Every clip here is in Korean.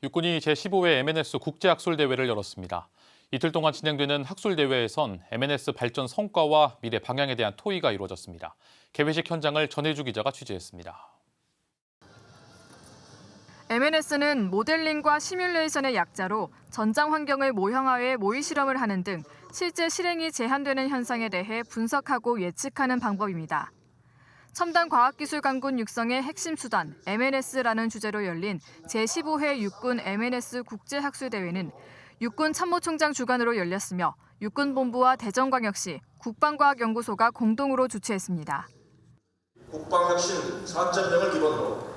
육군이 제15회 MNS 국제학술대회를 열었습니다. 이틀 동안 진행되는 학술대회에선 MNS 발전 성과와 미래 방향에 대한 토의가 이루어졌습니다. 개회식 현장을 전해주 기자가 취재했습니다. MNS는 모델링과 시뮬레이션의 약자로 전장 환경을 모형화해 모의 실험을 하는 등 실제 실행이 제한되는 현상에 대해 분석하고 예측하는 방법입니다. 첨단 과학기술 강군 육성의 핵심 수단 MNS라는 주제로 열린 제15회 육군 MNS 국제학술대회는 육군 참모총장 주관으로 열렸으며 육군본부와 대전광역시 국방과학연구소가 공동으로 주최했습니다. 국방혁신 4.0을 기반으로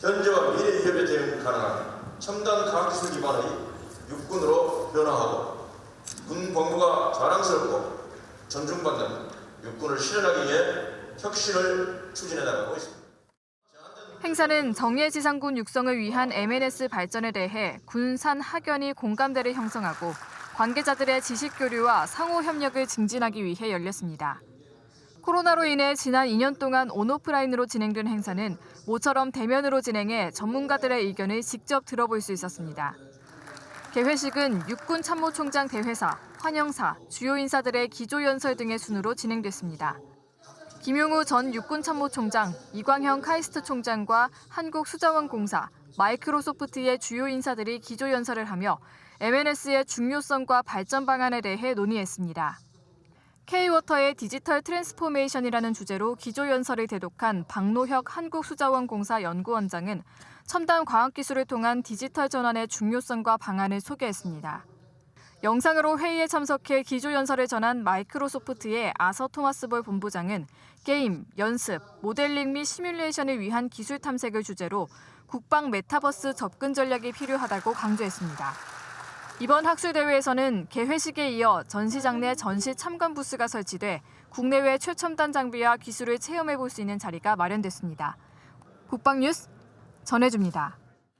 현재와 미래 위협에 대응 가능한 첨단 과학기술 기반의 육군으로 변화하고 군 본부가 자랑스럽고 존중받는 육군을 실현하기 위해 혁신을 추진해 나가고 있습니다. 행사는 정예지상군 육성을 위한 MNS 발전에 대해 군산 학연이 공감대를 형성하고 관계자들의 지식 교류와 상호 협력을 증진하기 위해 열렸습니다. 코로나로 인해 지난 2년 동안 온오프라인으로 진행된 행사는 모처럼 대면으로 진행해 전문가들의 의견을 직접 들어볼 수 있었습니다. 개회식은 육군 참모총장 대회사, 환영사, 주요 인사들의 기조 연설 등의 순으로 진행됐습니다. 김용우 전 육군 참모총장, 이광형 카이스트 총장과 한국수자원공사, 마이크로소프트의 주요 인사들이 기조연설을 하며 MNS의 중요성과 발전 방안에 대해 논의했습니다. K워터의 디지털 트랜스포메이션이라는 주제로 기조연설을 대독한 박노혁 한국수자원공사 연구원장은 첨단 과학기술을 통한 디지털 전환의 중요성과 방안을 소개했습니다. 영상으로 회의에 참석해 기조연설을 전한 마이크로소프트의 아서 토마스볼 본부장은 게임, 연습, 모델링 및 시뮬레이션을 위한 기술 탐색을 주제로 국방 메타버스 접근 전략이 필요하다고 강조했습니다. 이번 학술대회에서는 개회식에 이어 전시장 내 전시 참관 부스가 설치돼 국내외 최첨단 장비와 기술을 체험해 볼 수 있는 자리가 마련됐습니다. 국방뉴스 전해줍니다.